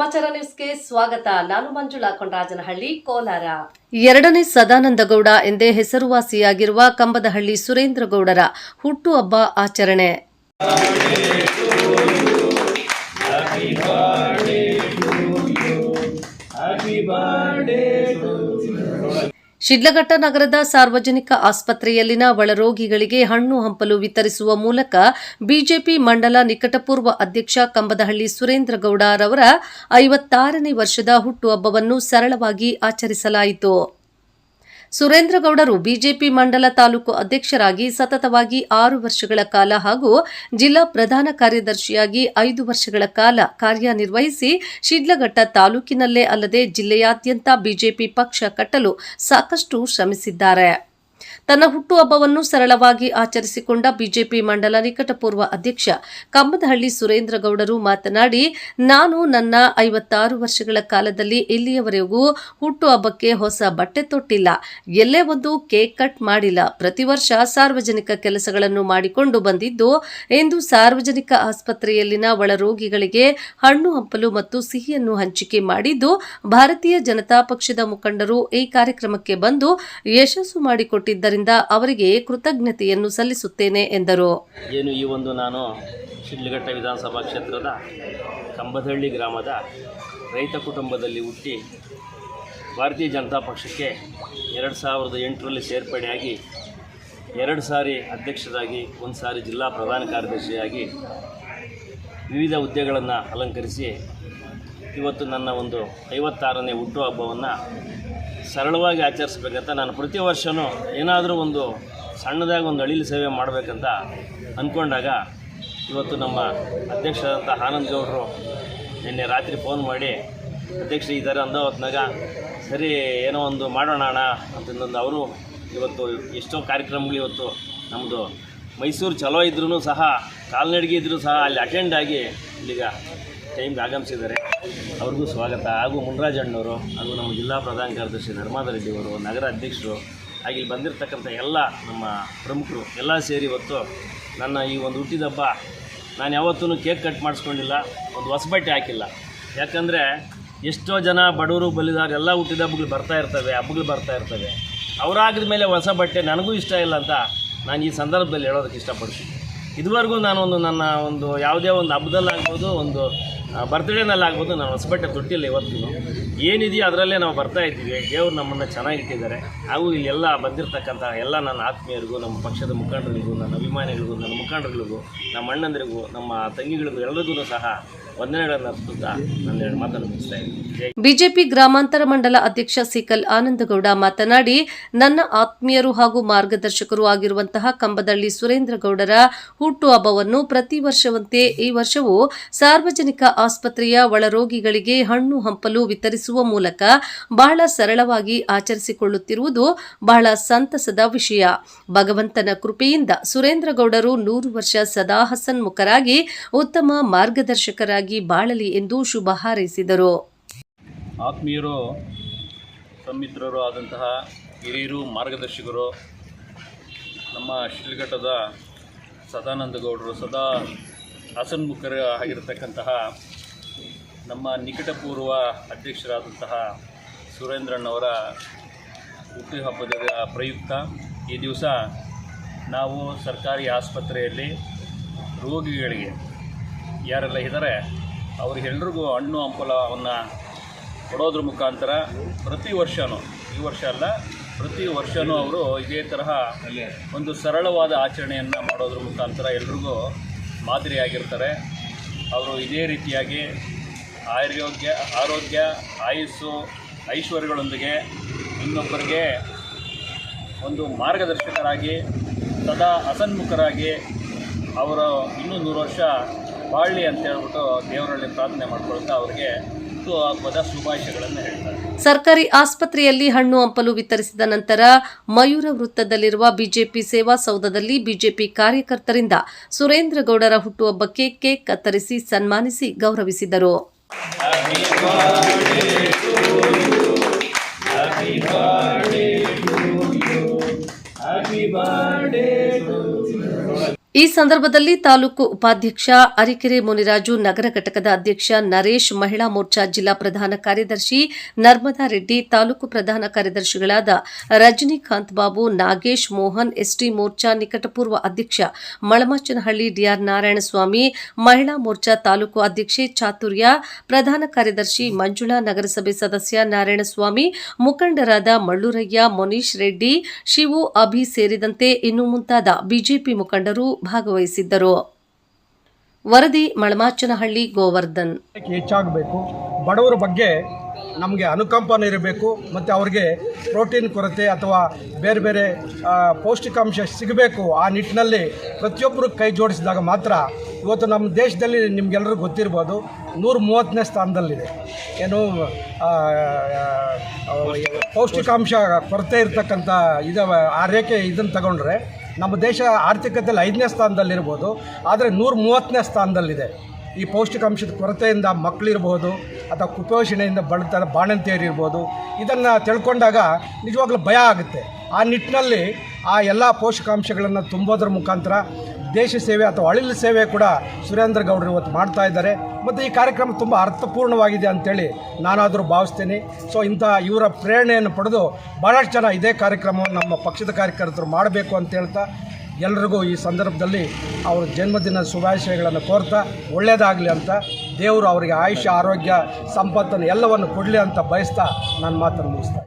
ಸಮಾಚಾರ ನ್ಯೂಸ್ಗೆ ಸ್ವಾಗತ. ನಾನು ಮಂಜುಳಾ ಕೊಂಡರಾಜನಹಳ್ಳಿ, ಕೋಲಾರ. ಎರಡನೇ ಸದಾನಂದಗೌಡ ಎಂದೇ ಹೆಸರುವಾಸಿಯಾಗಿರುವ ಕಂಬದಹಳ್ಳಿ ಸುರೇಂದ್ರಗೌಡರ ಹುಟ್ಟುಹಬ್ಬ ಆಚರಣೆ. ಶಿಡ್ಲಘಟ್ಟ ನಗರದ ಸಾರ್ವಜನಿಕ ಆಸ್ಪತ್ರೆಯಲ್ಲಿನ ಒಳರೋಗಿಗಳಿಗೆ ಹಣ್ಣು ಹಂಪಲು ವಿತರಿಸುವ ಮೂಲಕ ಬಿಜೆಪಿ ಮಂಡಲ ನಿಕಟಪೂರ್ವ ಅಧ್ಯಕ್ಷ ಕಂಬದಹಳ್ಳಿ ಸುರೇಂದ್ರಗೌಡ ರವರ ಐವತ್ತಾರನೇ ವರ್ಷದ ಹುಟ್ಟುಹಬ್ಬವನ್ನು ಸರಳವಾಗಿ ಆಚರಿಸಲಾಯಿತು. ಸುರೇಂದ್ರಗೌಡರು ಬಿಜೆಪಿ ಮಂಡಲ ತಾಲೂಕು ಅಧ್ಯಕ್ಷರಾಗಿ ಸತತವಾಗಿ ಆರು ವರ್ಷಗಳ ಕಾಲ ಹಾಗೂ ಜಿಲ್ಲಾ ಪ್ರಧಾನ ಕಾರ್ಯದರ್ಶಿಯಾಗಿ ಐದು ವರ್ಷಗಳ ಕಾಲ ಕಾರ್ಯನಿರ್ವಹಿಸಿ ಶಿಡ್ಲಘಟ್ಟ ತಾಲೂಕಿನಲ್ಲೇ ಅಲ್ಲದೆ ಜಿಲ್ಲೆಯಾದ್ಯಂತ ಬಿಜೆಪಿ ಪಕ್ಷ ಕಟ್ಟಲು ಸಾಕಷ್ಟು ಶ್ರಮಿಸಿದ್ದಾರೆ. ತನ್ನ ಹುಟ್ಟುಹಬ್ಬವನ್ನು ಸರಳವಾಗಿ ಆಚರಿಸಿಕೊಂಡ ಬಿಜೆಪಿ ಮಂಡಲ ನಿಕಟಪೂರ್ವ ಅಧ್ಯಕ್ಷ ಕಮ್ಮದಹಳ್ಳಿ ಸುರೇಂದ್ರಗೌಡರು ಮಾತನಾಡಿ, ನಾನು ನನ್ನ ಐವತ್ತಾರು ವರ್ಷಗಳ ಕಾಲದಲ್ಲಿ ಇಲ್ಲಿಯವರೆಗೂ ಹುಟ್ಟುಹಬ್ಬಕ್ಕೆ ಹೊಸ ಬಟ್ಟೆ ತೊಟ್ಟಿಲ್ಲ. ಎಲ್ಲೇ ಒಂದು ಕೇಕ್ ಕಟ್ ಮಾಡಿಲ್ಲ. ಪ್ರತಿ ವರ್ಷ ಸಾರ್ವಜನಿಕ ಕೆಲಸಗಳನ್ನು ಮಾಡಿಕೊಂಡು ಬಂದಿದ್ದು ಎಂದು ಸಾರ್ವಜನಿಕ ಆಸ್ಪತ್ರೆಯಲ್ಲಿನ ಒಳರೋಗಿಗಳಿಗೆ ಹಣ್ಣು ಹಂಪಲು ಮತ್ತು ಸಿಹಿಯನ್ನು ಹಂಚಿಕೆ ಮಾಡಿದ್ದು, ಭಾರತೀಯ ಜನತಾ ಪಕ್ಷದ ಮುಖಂಡರು ಈ ಕಾರ್ಯಕ್ರಮಕ್ಕೆ ಬಂದು ಯಶಸ್ಸು ಮಾಡಿಕೊಟ್ಟಿದ್ದರಿಂದ ಅವರಿಗೆ ಕೃತಜ್ಞತೆಯನ್ನು ಸಲ್ಲಿಸುತ್ತೇನೆ ಎಂದರು. ಏನು ಈ ಒಂದು ನಾನು ಶಿಡ್ಲಘಟ್ಟ ವಿಧಾನಸಭಾ ಕ್ಷೇತ್ರದ ಕಂಬದಹಳ್ಳಿ ಗ್ರಾಮದ ರೈತ ಕುಟುಂಬದಲ್ಲಿ ಹುಟ್ಟಿ ಭಾರತೀಯ ಜನತಾ ಪಕ್ಷಕ್ಕೆ ಎರಡು ಸಾವಿರದ ಎಂಟರಲ್ಲಿ ಸೇರ್ಪಡೆಯಾಗಿ ಎರಡು ಸಾರಿ ಅಧ್ಯಕ್ಷರಾಗಿ, ಒಂದು ಸಾರಿ ಜಿಲ್ಲಾ ಪ್ರಧಾನ ಕಾರ್ಯದರ್ಶಿಯಾಗಿ ವಿವಿಧ ಹುದ್ದೆಗಳನ್ನು ಅಲಂಕರಿಸಿ ಇವತ್ತು ನನ್ನ ಒಂದು ಐವತ್ತಾರನೇ ಹುಟ್ಟುಹಬ್ಬವನ್ನು ಸರಳವಾಗಿ ಆಚರಿಸ್ಬೇಕಂತ ನಾನು ಪ್ರತಿ ವರ್ಷವೂ ಏನಾದರೂ ಒಂದು ಸಣ್ಣದಾಗಿ ಒಂದು ಅಳಿಲು ಸೇವೆ ಮಾಡಬೇಕಂತ ಅಂದ್ಕೊಂಡಾಗ ಇವತ್ತು ನಮ್ಮ ಅಧ್ಯಕ್ಷರಾದಂಥ ಆನಂದ್ ಗೌಡರು ನಿನ್ನೆ ರಾತ್ರಿ ಫೋನ್ ಮಾಡಿ ಅಧ್ಯಕ್ಷ ಈ ಥರ ಅಂದ ಹೊತ್ನಾಗ ಸರಿ ಏನೋ ಒಂದು ಮಾಡೋಣ ಅಣ್ಣ ಅವರು ಇವತ್ತು ಎಷ್ಟೋ ಕಾರ್ಯಕ್ರಮಗಳು ಇವತ್ತು ನಮ್ಮದು ಮೈಸೂರು ಚಲೋ ಇದ್ರೂ ಸಹ, ಕಾಲ್ನಡಿಗೆ ಇದ್ದರೂ ಸಹ ಅಲ್ಲಿ ಅಟೆಂಡ್ ಆಗಿ ಇಲ್ಲಿಗ ಟೈಮ್ಗೆ ಆಗಮಿಸಿದ್ದಾರೆ. ಅವ್ರಿಗೂ ಸ್ವಾಗತ. ಹಾಗೂ ಮುನ್ರಾಜಣ್ಣವರು ಹಾಗೂ ನಮ್ಮ ಜಿಲ್ಲಾ ಪ್ರಧಾನ ಕಾರ್ಯದರ್ಶಿ ಧರ್ಮಾದ ರೆಡ್ಡಿಯವರು ನಗರ ಅಧ್ಯಕ್ಷರು, ಹಾಗೆ ಇಲ್ಲಿ ಬಂದಿರತಕ್ಕಂಥ ಎಲ್ಲ ನಮ್ಮ ಪ್ರಮುಖರು ಎಲ್ಲ ಸೇರಿ ಇವತ್ತು ನನ್ನ ಈ ಒಂದು ಹುಟ್ಟಿದಬ್ಬ ನಾನು ಯಾವತ್ತೂ ಕೇಕ್ ಕಟ್ ಮಾಡಿಸ್ಕೊಂಡಿಲ್ಲ, ಒಂದು ಹೊಸ ಬಟ್ಟೆ ಹಾಕಿಲ್ಲ. ಯಾಕಂದರೆ ಎಷ್ಟೋ ಜನ ಬಡವರು ಬಲಿದಾರ ಎಲ್ಲ ಹುಟ್ಟಿದ ಹಬ್ಬಗಳು ಬರ್ತಾ ಇರ್ತವೆ, ಹಬ್ಬಗಳು ಬರ್ತಾ ಇರ್ತವೆ. ಅವರಾಗಿದ ಮೇಲೆ ಹೊಸ ಬಟ್ಟೆ ನನಗೂ ಇಷ್ಟ ಇಲ್ಲ ಅಂತ ನಾನು ಈ ಸಂದರ್ಭದಲ್ಲಿ ಹೇಳೋದಕ್ಕೆ ಇಷ್ಟಪಡ್ತೀನಿ. ಇದುವರೆಗೂ ನಾನು ಒಂದು ನನ್ನ ಒಂದು ಯಾವುದೇ ಒಂದು ಹಬ್ಬದಲ್ಲಾಗ್ಬೋದು, ಒಂದು ಬರ್ತ್ಡೇನಲ್ಲಾಗ್ಬೋದು ನಾನು ಬಟ್ಟೆ ತೊಟ್ಟಿಲ್ಲ ಇವತ್ತು. ಏನಿದೆಯೋ ಅದರಲ್ಲೇ ನಾವು ಬರ್ತಾ ಇದ್ದೀವಿ. ದೇವರು ನಮ್ಮನ್ನು ಚೆನ್ನಾಗಿಟ್ಟಿದ್ದಾರೆ. ಹಾಗೂ ಇಲ್ಲೆಲ್ಲ ಬಂದಿರತಕ್ಕಂಥ ಎಲ್ಲ ನನ್ನ ಆತ್ಮೀಯರಿಗೂ, ನಮ್ಮ ಪಕ್ಷದ ಮುಖಂಡರಿಗೂ, ನನ್ನ ಅಭಿಮಾನಿಗಳಿಗೂ, ನನ್ನ ಮುಖಂಡರುಗಳಿಗೂ ನಮ್ಮ ಅಣ್ಣಂದರಿಗೂ, ನಮ್ಮ ತಂಗಿಗಳಿಗೂ ಎಲ್ಲರಿಗೂ ಸಹ ಬಿಜೆಪಿ ಗ್ರಾಮಾಂತರ ಮಂಡಲ ಅಧ್ಯಕ್ಷ ಸಿಕಲ್ ಆನಂದಗೌಡ ಮಾತನಾಡಿ, ನನ್ನ ಆತ್ಮೀಯರು ಹಾಗೂ ಮಾರ್ಗದರ್ಶಕರು ಆಗಿರುವಂತಹ ಕಂಬದಳ್ಳಿ ಸುರೇಂದ್ರಗೌಡರ ಹುಟ್ಟುಹಬ್ಬವನ್ನು ಪ್ರತಿ ವರ್ಷವಂತೆ ಈ ವರ್ಷವೂ ಸಾರ್ವಜನಿಕ ಆಸ್ಪತ್ರೆಯ ಒಳರೋಗಿಗಳಿಗೆ ಹಣ್ಣು ಹಂಪಲು ವಿತರಿಸುವ ಮೂಲಕ ಬಹಳ ಸರಳವಾಗಿ ಆಚರಿಸಿಕೊಳ್ಳುತ್ತಿರುವುದು ಬಹಳ ಸಂತಸದ ವಿಷಯ. ಭಗವಂತನ ಕೃಪೆಯಿಂದ ಸುರೇಂದ್ರಗೌಡರು ನೂರು ವರ್ಷ ಸದಾ ಹಸನ್ಮುಖರಾಗಿ ಉತ್ತಮ ಮಾರ್ಗದರ್ಶಕರಾಗಿ ಬಾಳಲಿ ಎಂದು ಶುಭ ಹಾರೈಸಿದರು. ಆತ್ಮೀಯರು ಸಮಿತ್ರರು ಆದಂತಹ ಹಿರಿಯರು, ಮಾರ್ಗದರ್ಶಕರು, ನಮ್ಮ ಶಿಲ್ಘಟ್ಟದ ಸದಾನಂದ ಗೌಡರು ಸದಾ ಹಸನ್ಮುಖರ ಆಗಿರತಕ್ಕಂತಹ ನಮ್ಮ ನಿಕಟಪೂರ್ವ ಅಧ್ಯಕ್ಷರಾದಂತಹ ಸುರೇಂದ್ರಣ್ಣವರ ಹುಟ್ಟುಹಬ್ಬದ ಪ್ರಯುಕ್ತ ಈ ದಿವಸ ನಾವು ಸರ್ಕಾರಿ ಆಸ್ಪತ್ರೆಯಲ್ಲಿ ರೋಗಿಗಳಿಗೆ ಯಾರೆಲ್ಲ ಇದ್ದಾರೆ ಅವರಿಗೆಲ್ರಿಗೂ ಹಣ್ಣು ಹಂಪಲವನ್ನು ಕೊಡೋದ್ರ ಮುಖಾಂತರ ಪ್ರತಿ ವರ್ಷವೂ ಈ ವರ್ಷ ಅಲ್ಲ ಪ್ರತಿ ವರ್ಷವೂ ಅವರು ಇದೇ ತರಹ ಒಂದು ಸರಳವಾದ ಆಚರಣೆಯನ್ನು ಮಾಡೋದ್ರ ಮುಖಾಂತರ ಎಲ್ರಿಗೂ ಮಾದರಿಯಾಗಿರ್ತಾರೆ. ಅವರು ಇದೇ ರೀತಿಯಾಗಿ ಆರೋಗ್ಯ ಆರೋಗ್ಯ ಆಯುಸ್ಸು ಐಶ್ವರ್ಯಗಳೊಂದಿಗೆ ಇನ್ನೊಬ್ಬರಿಗೆ ಒಂದು ಮಾರ್ಗದರ್ಶಕರಾಗಿ ಸದಾ ಅಸನ್ಮುಖರಾಗಿ ಅವರು ಇನ್ನೂ ನೂರು ವರ್ಷ ಬಾಳಲಿ ಅಂತ ಹೇಳ್ಬಿಟ್ಟು ದೇವರಲ್ಲಿ ಪ್ರಾರ್ಥನೆ ಮಾಡ್ಕೊಳ್ತಾ ಅವರಿಗೆ ಸರ್ಕಾರಿ ಆಸ್ಪತ್ರೆಯಲ್ಲಿ ಹಣ್ಣು ಹಂಪಲು ವಿತರಿಸಿದ ನಂತರ ಮಯೂರ ವೃತ್ತದಲ್ಲಿರುವ ಬಿಜೆಪಿ ಸೇವಾ ಸೌಧದಲ್ಲಿ ಬಿಜೆಪಿ ಕಾರ್ಯಕರ್ತರಿಂದ ಸುರೇಂದ್ರಗೌಡರ ಹುಟ್ಟುಹಬ್ಬಕ್ಕೆ ಕೇಕ್ ಕತ್ತರಿಸಿ ಸನ್ಮಾನಿಸಿ ಗೌರವಿಸಿದರು. ಈ ಸಂದರ್ಭದಲ್ಲಿ ತಾಲೂಕು ಉಪಾಧ್ಯಕ್ಷ ಅರಿಕೆರೆ ಮುನಿರಾಜು, ನಗರ ಘಟಕದ ಅಧ್ಯಕ್ಷ ನರೇಶ್, ಮಹಿಳಾ ಮೋರ್ಚಾ ಜಿಲ್ಲಾ ಪ್ರಧಾನ ಕಾರ್ಯದರ್ಶಿ ನರ್ಮದಾ ರೆಡ್ಡಿ, ತಾಲೂಕು ಪ್ರಧಾನ ಕಾರ್ಯದರ್ಶಿಗಳಾದ ರಜನಿಕಾಂತ್ ಬಾಬು, ನಾಗೇಶ್ ಮೋಹನ್, ಎಸ್ಟಿ ಮೋರ್ಚಾ ನಿಕಟಪೂರ್ವ ಅಧ್ಯಕ್ಷ ಮಳಮಚ್ಚನಹಳ್ಳಿ ಡಿಆರ್ ನಾರಾಯಣಸ್ವಾಮಿ, ಮಹಿಳಾ ಮೋರ್ಚಾ ತಾಲೂಕು ಅಧ್ಯಕ್ಷೆ ಚಾತುರ್ಯ, ಪ್ರಧಾನ ಕಾರ್ಯದರ್ಶಿ ಮಂಜುಳಾ, ನಗರಸಭೆ ಸದಸ್ಯ ನಾರಾಯಣಸ್ವಾಮಿ, ಮುಖಂಡರಾದ ಮಳ್ಳೂರಯ್ಯ, ಮೊನೀಶ್ ರೆಡ್ಡಿ, ಶಿವು ಅಭಿ ಸೇರಿದಂತೆ ಇನ್ನು ಮುಂತಾದ ಬಿಜೆಪಿ ಮುಖಂಡರು ಭಾಗವಹಿಸಿದ್ದರು. ವರದಿ, ಮಳಮಾಚನಹಳ್ಳಿ, ಗೋವರ್ಧನ್. ಹೆಚ್ಚಾಗಬೇಕು. ಬಡವರ ಬಗ್ಗೆ ನಮಗೆ ಅನುಕಂಪನ ಇರಬೇಕು. ಮತ್ತು ಅವ್ರಿಗೆ ಪ್ರೋಟೀನ್ ಕೊರತೆ ಅಥವಾ ಬೇರೆ ಬೇರೆ ಪೌಷ್ಟಿಕಾಂಶ ಸಿಗಬೇಕು. ಆ ನಿಟ್ಟಿನಲ್ಲಿ ಪ್ರತಿಯೊಬ್ಬರು ಕೈ ಜೋಡಿಸಿದಾಗ ಮಾತ್ರ ಇವತ್ತು ನಮ್ಮ ದೇಶದಲ್ಲಿ ನಿಮಗೆಲ್ಲರಿಗೂ ಗೊತ್ತಿರ್ಬೋದು ನೂರ ಮೂವತ್ತನೇ ಸ್ಥಾನದಲ್ಲಿದೆ. ಏನು ಪೌಷ್ಟಿಕಾಂಶ ಕೊರತೆ ಇರತಕ್ಕಂಥ ಇದಾವೆ ಆ ರೇಖೆ ಇದನ್ನು ತಗೊಂಡ್ರೆ ನಮ್ಮ ದೇಶ ಆರ್ಥಿಕತೆಯಲ್ಲಿ ಐದನೇ ಸ್ಥಾನದಲ್ಲಿರ್ಬೋದು, ಆದರೆ ನೂರ ಮೂವತ್ತನೇ ಸ್ಥಾನದಲ್ಲಿದೆ. ಈ ಪೌಷ್ಟಿಕಾಂಶದ ಕೊರತೆಯಿಂದ ಮಕ್ಕಳಿರ್ಬೋದು, ಅಥವಾ ಕುಪೋಷಣೆಯಿಂದ ಬಳಲ್ತಾರೆ ಬಾಣಂತಿಯರಿರ್ಬೋದು, ಇದನ್ನು ತಿಳ್ಕೊಂಡಾಗ ನಿಜವಾಗ್ಲೂ ಭಯ ಆಗುತ್ತೆ. ಆ ನಿಟ್ಟಿನಲ್ಲಿ ಆ ಎಲ್ಲ ಪೋಷಕಾಂಶಗಳನ್ನು ತುಂಬೋದ್ರ ಮುಖಾಂತರ ದೇಶ ಸೇವೆ ಅಥವಾ ಅಳಿಲು ಸೇವೆ ಕೂಡ ಸುರೇಂದ್ರ ಗೌಡರು ಇವತ್ತು ಮಾಡ್ತಾ ಇದ್ದಾರೆ. ಮತ್ತು ಈ ಕಾರ್ಯಕ್ರಮ ತುಂಬ ಅರ್ಥಪೂರ್ಣವಾಗಿದೆ ಅಂತೇಳಿ ನಾನಾದರೂ ಭಾವಿಸ್ತೀನಿ. ಸೊ ಇಂಥ ಇವರ ಪ್ರೇರಣೆಯನ್ನು ಪಡೆದು ಭಾಳಷ್ಟು ಜನ ಇದೇ ಕಾರ್ಯಕ್ರಮವನ್ನು ನಮ್ಮ ಪಕ್ಷದ ಕಾರ್ಯಕರ್ತರು ಮಾಡಬೇಕು ಅಂತ ಹೇಳ್ತಾ ಎಲ್ರಿಗೂ ಈ ಸಂದರ್ಭದಲ್ಲಿ ಅವರ ಜನ್ಮದಿನ ಶುಭಾಶಯಗಳನ್ನು ಕೋರ್ತಾ ಒಳ್ಳೆಯದಾಗಲಿ ಅಂತ ದೇವರು ಅವರಿಗೆ ಆಯುಷ್ಯ, ಆರೋಗ್ಯ, ಸಂಪತ್ತನ್ನು ಎಲ್ಲವನ್ನು ಕೊಡಲಿ ಅಂತ ಬಯಸ್ತಾ ನಾನು ಮಾತನ್ನು ಮುಗಿಸ್ತಾ